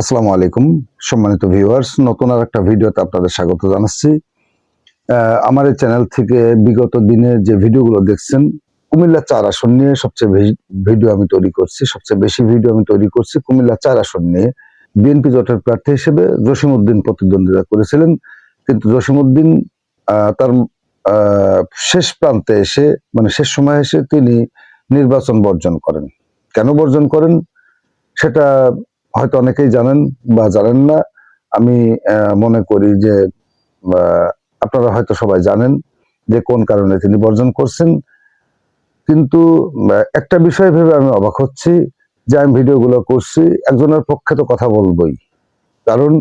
আসসালামু আলাইকুম, সম্মানিত ভিউয়ার্স নতুন আর একটা ভিডিওতে আপনাদের স্বাগত জানাচ্ছি। আমার এই চ্যানেল থেকে বিগত দিনে যে ভিডিওগুলো দেখছেন, কুমিল্লা চার আসন নিয়ে সবচেয়ে ভিডিও আমি তৈরি করছি, সবচেয়ে বেশি ভিডিও আমি তৈরি করছি কুমিল্লা চার আসন নিয়ে। বিএনপি জোটের প্রার্থী হিসেবে জসিমউদ্দিন প্রতিদ্বন্দ্বিতা করেছিলেন, কিন্তু জসিমউদ্দিন তার শেষ প্রান্তে এসে মানে শেষ সময় এসে তিনি নির্বাচন বর্জন করেন। কেন বর্জন করেন? সেটা হয়তো অনেকেই জানেন বা জানেন না। আমি মনে করি যে আপনারা হয়তো সবাই জানেন যে কোন কারণে তিনি বর্জন করছেন। কিন্তু একটা বিষয় ভেবে আমি অবাক হচ্ছি যে আমি ভিডিওগুলো করছি, একজনের পক্ষে তো কথা বলবই। কারণ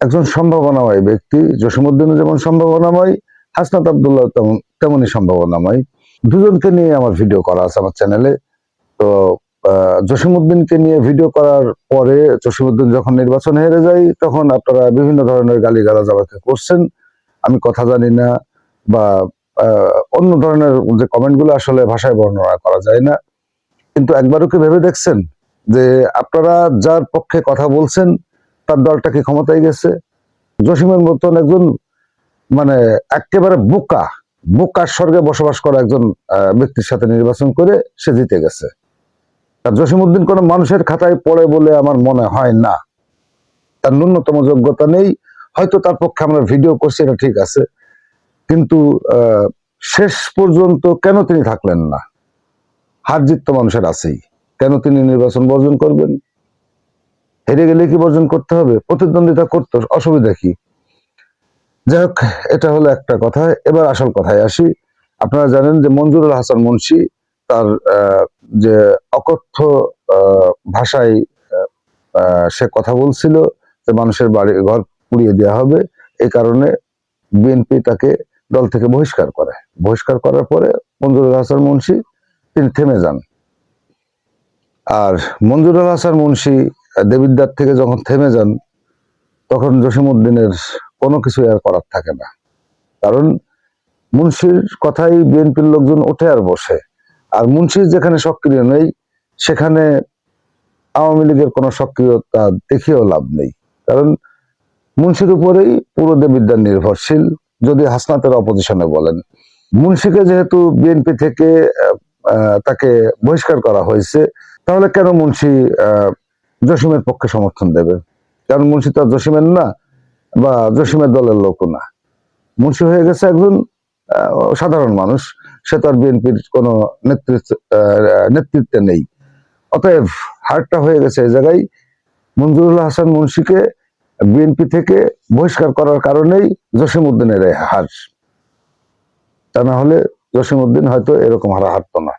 একজন সম্ভাবনাময় ব্যক্তি জসিমুদ্দিনও যেমন সম্ভাবনাময়, হাসনাত আবদুল্লাহ তেমন, তেমনই সম্ভাবনাময়। দুজনকে নিয়ে আমার ভিডিও করা আছে আমার চ্যানেলে। তো আহ, জসিমউদ্দিনকে নিয়ে ভিডিও করার পরে জসিমউদ্দিন যখন নির্বাচন হেরে যায় তখন আপনারা বিভিন্ন ধরনের গালিগালাজ আমাকে করছেন। আমি কথা জানি না বা অন্য ধরনের যে কমেন্টগুলো আসলে ভাষায় বর্ণনা করা যায় না। কিন্তু একবারও কি ভেবে দেখছেন যে আপনারা যার পক্ষে কথা বলছেন তার দলটা কি ক্ষমতায় গেছে? জসিমের মতন একজন মানে একেবারে বোকা বোকার স্বর্গে বসবাস করা একজন ব্যক্তির সাথে নির্বাচন করে সে জিতে গেছে। আর জসিমউদ্দিন কোনো মানুষের খাতায় পড়ে বলে আমার মনে হয় না। তার ন্যূনতম যোগ্যতা নেই। হয়তো তার পক্ষে আমরা ভিডিও করছি, এটা ঠিক আছে। কিন্তু শেষ পর্যন্ত কেন তিনি থাকলেন না? হার জিত তো মানুষের আছেই। কেন তিনি নির্বাচন বর্জন করবেন? হেরে গেলে কি বর্জন করতে হবে? প্রতিদ্বন্দ্বিতা করতে অসুবিধা কি? যাই হোক, এটা হলো একটা কথা। এবার আসল কথায় আসি। আপনারা জানেন যে মঞ্জুরুল হাসান মুন্সি তার যে অকথ্য ভাষায় সে কথা বলছিল যে মানুষের বাড়ি ঘর পুড়িয়ে দেওয়া হবে। এই কারণে বিএনপি তাকে দল থেকে বহিষ্কার করে। বহিষ্কার করার পরে মঞ্জুরুল হাসান মুন্সি তিনি থেমে যান। আর মঞ্জুরুল হাসান মুন্সি আহ, দেবিদ্বার থেকে যখন থেমে যান তখন জসিমউদ্দিনের কোনো কিছু আর করার থাকে না। কারণ মুন্সির কথাই বিএনপির লোকজন ওঠে আর বসে। আর মুন্সির যেখানে সক্রিয় নেই, সেখানে আওয়ামী লীগের কোনো সক্রিয়তা দেখিয়েও লাভ নেই। কারণ মুন্সির উপরেই পুরো দেবিদ্যার নির্ভরশীল, যদি হাসনাতের অপোজিশনে বলেন। মুন্সিকে যেহেতু বিএনপি থেকে তাকে বহিষ্কার করা হয়েছে, তাহলে কেন মুন্সি জসিমের পক্ষে সমর্থন দেবে? কারণ মুন্সি তো জসিমের না, বা জসিমের দলের লোকও না। মুন্সি হয়ে গেছে একজন সাধারণ মানুষ। সে তো আর বিএনপির কোনো নেতৃত্ব নেতৃত্বে নেই। অতএব হারটা হয়ে গেছে এই জায়গায়। মঞ্জুরুল হাসান মুন্সিকে বিএনপি থেকে বহিষ্কার করার কারণেই জসিম উদ্দিনের হার। তা না হলে জসিম উদ্দিন হয়তো এরকম হারা হারতো না।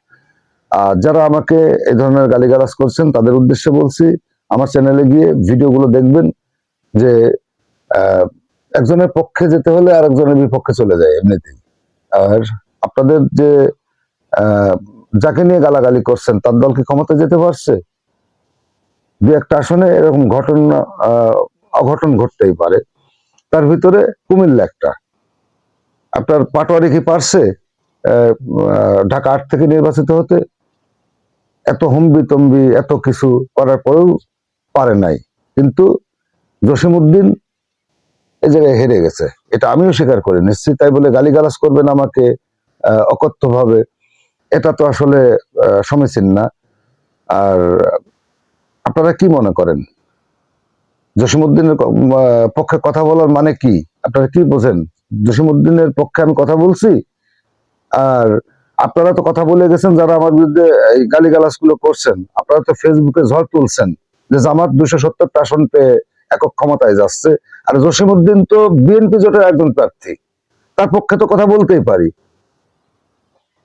আর যারা আমাকে এই ধরনের গালিগালাজ করছেন, তাদের উদ্দেশ্যে বলছি, আমার চ্যানেলে গিয়ে ভিডিওগুলো দেখবেন যে একজনের পক্ষে যেতে হলে আর একজনের বিপক্ষে চলে যায় এমনিতেই। আর আপনাদের যে যাকে নিয়ে গালাগালি করছেন, তার দল কি ক্ষমতা যেতে পারছে? দু একটা আসনে এরকম ঘটনা অঘটন ঘটতেই পারে। তার ভিতরে কুমিল্লা একটা। আপনার পাটোয়ারি কি পারছে ঢাকা আট থেকে নির্বাচিত হতে? এত হুম্বি তম্বি এত কিছু করার পরেও পারে নাই। কিন্তু জসিমউদ্দিন এ জায়গায় হেরে গেছে। এটা আমিও স্বীকার করি নিশ্চিত তাই বলে গালিগালাজ করবেন আমাকে আহ, অকথ্য ভাবে এটা তো আসলে সমীচীন না। আর আপনারা কি মনে করেন? জসিমউদ্দিনের ক- পক্ষে কথা বলার মানে কি? আপনারা কি বোঝেন? জসিমউদ্দিনের পক্ষে আমি কথা বলছি? আর আপনারা তো কথা বলে গেছেন যারা আমার বিরুদ্ধে এই গালিগালাজগুলো করছেন। আপনারা তো ফেসবুকে ঝড় তুলছেন যে জামাত দুশো সত্তরটা আসন পেয়ে একক ক্ষমতায় যাচ্ছে। আর জসিমউদ্দিন তো বিএনপি জোটের একজন প্রার্থী। তার পক্ষে তো কথা বলতেই পারি।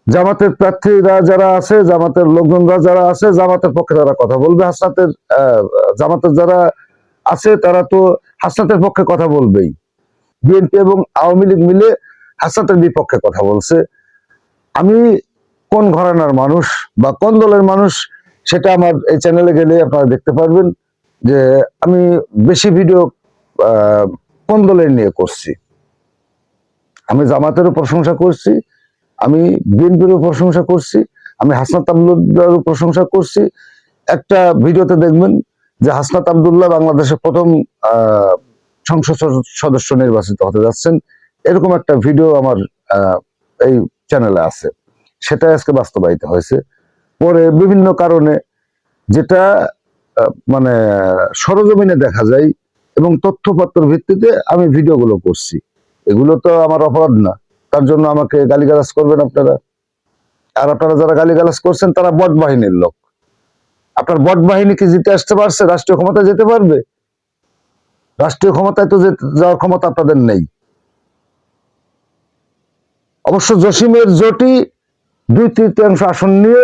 জামাতের প্রার্থীরা যারা আছে, জামাতের লোকজনরা যারা আছে, জামাতের পক্ষে তারা কথা বলবে। হাসনাতের জামাতের যারা আছে, তারা তো হাসনাতের পক্ষে কথা বলবেই। বিএনপি এবং আওয়ামী লীগ মিলে হাসনাতের বিপক্ষে কথা বলছে। আমি কোন ঘরানার মানুষ বা কোন দলের মানুষ সেটা আমার এই চ্যানেলে গেলে আপনারা দেখতে পারবেন যে আমি বেশি ভিডিও কোন দলের নিয়ে করছি। আমি জামাতেরও প্রশংসা করছি আমি বিএনপিরও প্রশংসা করছি, আমি হাসনাত আবদুল্লাহরও প্রশংসা করছি। একটা ভিডিওতে দেখবেন যে হাসনাত আবদুল্লাহ বাংলাদেশের প্রথম সংসদ সদ- সদস্য নির্বাচিত হতে যাচ্ছেন। এরকম একটা ভিডিও আমার এই চ্যানেলে আছে। সেটা আজকে বাস্তবায়িত হয়েছে। পরে বিভিন্ন কারণে যেটা মানে সরজমিনে দেখা যায় এবং তথ্যপত্র ভিত্তিতে আমি ভিডিওগুলো করছি। এগুলো তো আমার অপরাধ না। তার জন্য আমাকে গালিগালাজ করবেন আপনারা। আর আপনারা যারা গালিগালাজ করছেন, তারা বট বাহিনীর লোক। আপনার বট বাহিনী কি জিতে আসতে পারছে? রাষ্ট্রীয় ক্ষমতায় যেতে পারবে? রাষ্ট্রীয় ক্ষমতায় তো যাওয়ার ক্ষমতা আপনাদের নেই। অবশ্য জসিমের জোটই দুই তৃতীয়াংশ আসন নিয়ে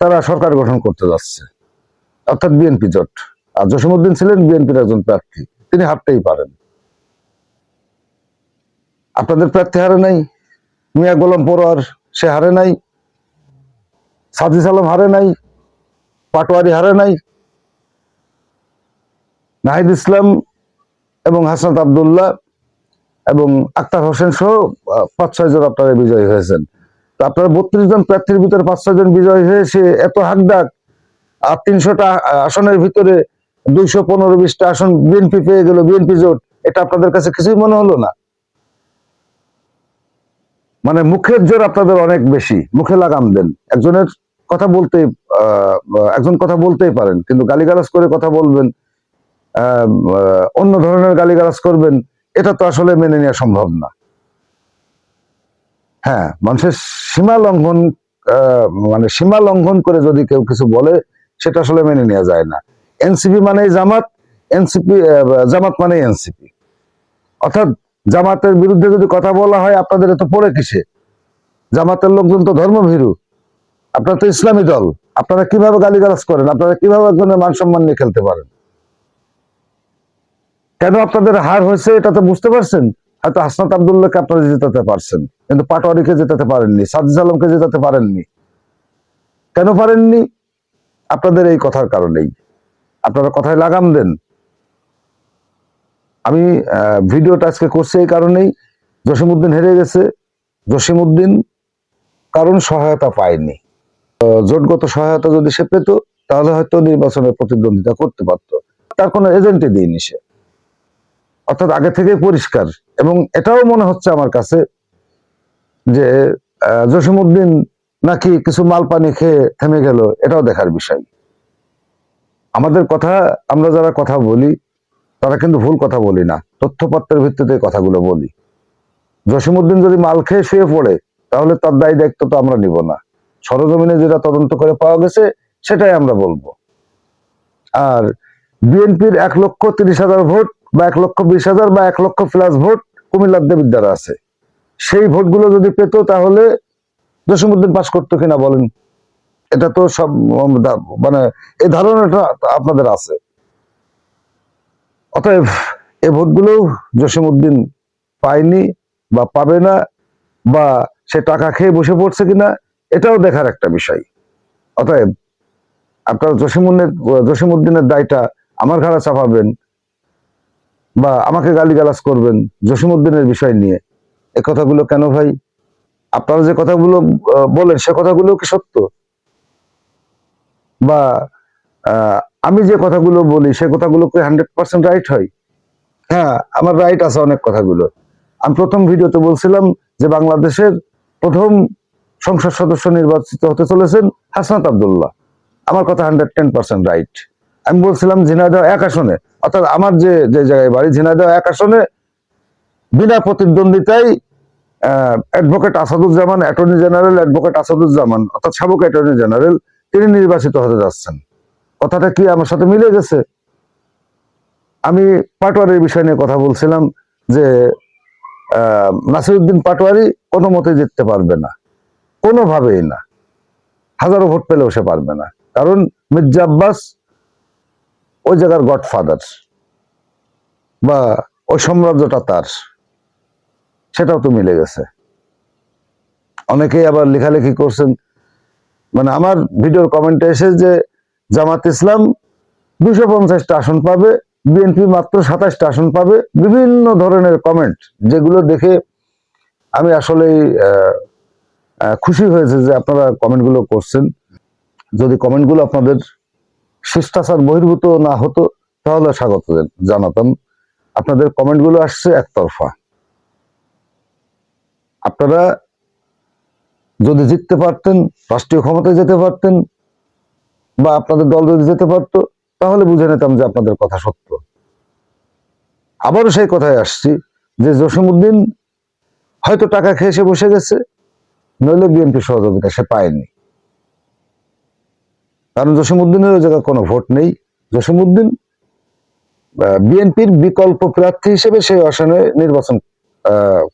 তারা সরকার গঠন করতে যাচ্ছে। অর্থাৎ বিএনপি জোট। আর জসিমউদ্দিন ছিলেন বিএনপির একজন প্রার্থী। তিনি হারতেই পারেন। আপনাদের প্রার্থী হারে নাই, মিয়া গোলাম পরোয়ার সে হারে নাই সাদিস আলম হারে নাই, পাটোয়ারি হারে নাই, নাহিদ ইসলাম এবং হাসনাত আবদুল্লাহ এবং আক্তার হোসেন সহ পাঁচ, ছয় জন আপনারা বিজয়ী হয়েছেন। তো আপনারা বত্রিশ জন প্রার্থীর ভিতরে পাঁচ, ছয় জন বিজয়ী হয়েছে এত হাক হাকডাক, আর তিনশোটা আসনের ভিতরে দুইশো পনেরো বিশটা আসন বিএনপি পেয়ে গেল, বিএনপি জোট, এটা আপনাদের কাছে কিছুই মনে হলো না। মানে মুখের জোর আপনাদের অনেক বেশি, মুখে লাগাম দেন। একজনের কথা বলতে একজন কথা বলতেই পারেন, কিন্তু গালিগালাজ করে কথা বলবেন অন্য ধরনের গালিগালাজ করবেন, এটা তো আসলে মেনে নেওয়া সম্ভব না। হ্যাঁ মানুষের সীমা লঙ্ঘন মানে সীমা লঙ্ঘন করে যদি কেউ কিছু বলে, সেটা আসলে মেনে নেওয়া যায় না। এনসিপি মানে জামাত, এনসিপি জামাত মানে এনসিপি। অর্থাৎ জামাতের বিরুদ্ধে যদি কথা বলা হয়, আপনাদের এত পড়ে কিসে? জামাতের লোকজন তো ধর্মভীরু। আপনারা তো ইসলামী দল। আপনারা কীভাবে গালিগালাজ করেন? আপনারা কীভাবে একজনের মান সম্মান নিয়ে খেলতে পারেন? কেন আপনাদের হার হয়েছে এটা তো বুঝতে পারছেন? হয়তো হাসনাত আবদুল্লাহকে আপনারা জেতাতে পারছেন। কিন্তু পাটোয়ারিকে জেতাতে পারেননি সাজিদ আলমকে জেতাতে পারেননি। কেন পারেননি? আপনাদের এই কথার কারণেই। আপনারা কথায় লাগাম দেন। আমি ভিডিওটা আজকে করছি এই কারণেই জসিমউদ্দিন হেরে গেছে। জসিমউদ্দিন কারণ সহায়তা পায়নি। জোটগত সহায়তা যদি সে পেত, তাহলে হয়তো নির্বাচনে প্রতিদ্বন্দ্বিতা করতে পারত। তার কোনো এজেন্টই দিইনি সে। অর্থাৎ আগে থেকে পরিষ্কার। এবং এটাও মনে হচ্ছে আমার কাছে যে জসিমউদ্দিন নাকি কিছু মাল পানি খেয়ে থেমে গেল, এটাও দেখার বিষয়। আমাদের কথা, আমরা যারা কথা বলি তারা কিন্তু ভুল কথা বলি না। তথ্যপত্রের ভিত্তিতে কথাগুলো বলি। জসিমউদ্দিন যদি মাল খেয়ে শুয়ে পড়ে, তাহলে তার দায়ী দায়িত্ব তো আমরা নিব না। সরজমিনে যেটা তদন্ত করে পাওয়া গেছে, সেটাই আমরা বলব। আর বিএনপির এক লক্ষ তিরিশ হাজার ভোট বা এক লক্ষ বিশ হাজার বা এক লক্ষ প্লাস ভোট কুমিল্লার দেবীর দ্বারা আছে। সেই ভোটগুলো যদি পেত, তাহলে জসিমউদ্দিন পাশ করতো কিনা বলেন? এটা তো সব মানে এই ধারণাটা আপনাদের আছে। অতএব এ ভোটগুলো জসিমউদ্দিন পায়নি বা পাবে না বা সে টাকা খেয়ে বসে পড়ছে কিনা, এটাও দেখার একটা বিষয়। অতএব আপনারা জসিমুদ্দিনের জসিমউদ্দিনের দায়টা আমার ঘাড়ে চাপাবেন বা আমাকে গালিগালাজ করবেন জসিমউদ্দিনের বিষয় নিয়ে। এ কথাগুলো কেন ভাই? আপনারা যে কথাগুলো বলেন সে কথাগুলো কি সত্য? বা আমি যে কথাগুলো বলি, সে কথাগুলো কি হান্ড্রেড পার্সেন্ট রাইট হয়? হ্যাঁ আমার রাইট আছে অনেক কথাগুলো। আমি প্রথম ভিডিওতে বলছিলাম যে বাংলাদেশের প্রথম সংসদ সদস্য নির্বাচিত হতে চলেছেন হাসনাত আবদুল্লাহ। আমার কথা হান্ড্রেড টেন পার্সেন্ট রাইট আমি বলছিলাম, ঝিনাইদহ এক আসনে। অর্থাৎ আমার যে যে জায়গায় বাড়ি, ঝিনাইদহ এক আসনে বিনা প্রতিদ্বন্দ্বিতায় advocate Asaduzzaman attorney general advocate Asaduzzaman, অর্থাৎ সাবেক অ্যাটর্নি জেনারেল তিনি নির্বাচিত হতে যাচ্ছেন। কথাটা কি আমার সাথে মিলে গেছে? আমি পাটোয়ারির বিষয় নিয়ে কথা বলছিলাম যে নাসিরুদ্দিন পাটোয়ারি কোনো মতে জিততে পারবে না। কোনোভাবেই না। হাজারো ভোট পেলেও সে পারবে না। কারণ মির্জা আব্বাস ওই জায়গার গডফাদার বা ওই সাম্রাজ্যটা তার। সেটাও তো মিলে গেছে। অনেকেই আবার লেখালেখি করছেন। মানে আমার ভিডিওর কমেন্টে এসে যে জামাত ইসলাম দুশো পঞ্চাশটা আসন পাবে বিএনপি মাত্র সাতাশটা আসন পাবে বিভিন্ন ধরনের কমেন্ট যেগুলো দেখে আমি আহ, খুশি হয়েছে যে আপনারা কমেন্টগুলো করছেন। যদি কমেন্টগুলো আপনাদের শিষ্টাচার বহির্ভূত না হতো তাহলে স্বাগত জানাতাম। আপনাদের কমেন্টগুলো আসছে একতরফা। আপনারা যদি জিততে পারতেন রাষ্ট্রীয় ক্ষমতায় যেতে পারতেন বা আপনাদের দল যদি যেতে পারতো, তাহলে বুঝে নিতাম যে আপনাদের কথা সত্য। আবারও সেই কথায় আসছি যে জসিমুদ্দিন হয়তো টাকা খেয়ে সে বসে গেছে, নইলে বিএনপি সহযোগিতা সে পায়নি। কারণ জসিমুদ্দিনের ওই জায়গায় কোনো ভোট নেই। জসিমুদ্দিন বিএনপির বিকল্প প্রার্থী হিসেবে সেই আসনে নির্বাচন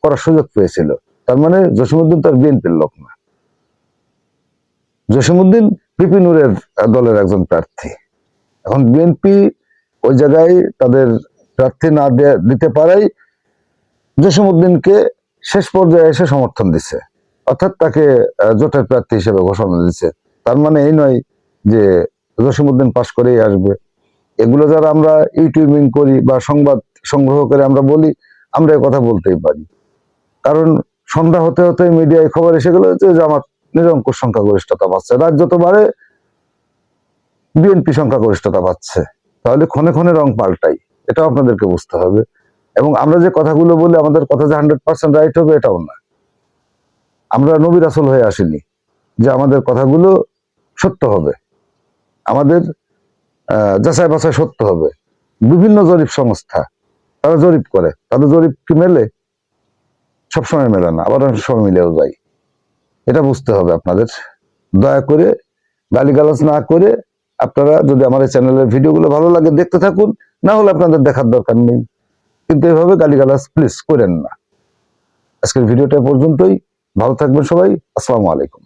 করার সুযোগ পেয়েছিল। তার মানে জসিমুদ্দিন তার বিএনপির লোক না। জসিমুদ্দিন পিপিনুরের দলের একজন প্রার্থী। এখন বিএনপি ওই জায়গায় তাদের প্রার্থী না দিতে পারাই জসিমুদ্দিনকে শেষ পর্যায়ে এসে সমর্থন দিছে। অর্থাৎ তাকে জোটের প্রার্থী হিসেবে ঘোষণা দিচ্ছে তার মানে এই নয় যে জসিমুদ্দিন পাশ করেই আসবে। এগুলো যারা আমরা ইউটিউবিং করি বা সংবাদ সংগ্রহ করে আমরা বলি, আমরা কথা বলতেই পারি। কারণ সন্ধ্যা হতে হতে মিডিয়ায় খবর এসে গেল যে জামাত নিরঙ্কুশ সংখ্যাগরিষ্ঠতা পাচ্ছে। রাজ্য তো বাড়ে, বিএনপি সংখ্যাগরিষ্ঠতা পাচ্ছে। তাহলে ক্ষণে ক্ষণে রং পাল্টাই, এটাও আপনাদেরকে বুঝতে হবে। এবং আমরা যে কথাগুলো বলি, আমাদের কথা যে হান্ড্রেড পার্সেন্ট রাইট হবে, এটাও না। আমরা নবী রাসুল হয়ে আসিনি, যে আমাদের কথাগুলো সত্য হবে। আমাদের যাচাই বাছাই সত্য হবে। বিভিন্ন জরিপ সংস্থা, তারা জরিপ করে। তাদের জরিপ কি মেলে? সবসময় মেলে না, আবার অনেক সময় মিলেও যায়। এটা বুঝতে হবে আপনাদের। দয়া করে গালিগালাজ না করে আপনারা যদি আমার চ্যানেলের ভিডিওগুলো ভালো লাগে দেখতে থাকুন, না হলে আপনাদের দেখার দরকার নেই। কিন্তু এভাবে গালিগালাজ প্লিজ করেন না। আজকের ভিডিওটা পর্যন্তই। ভালো থাকবেন সবাই। আসসালামু আলাইকুম।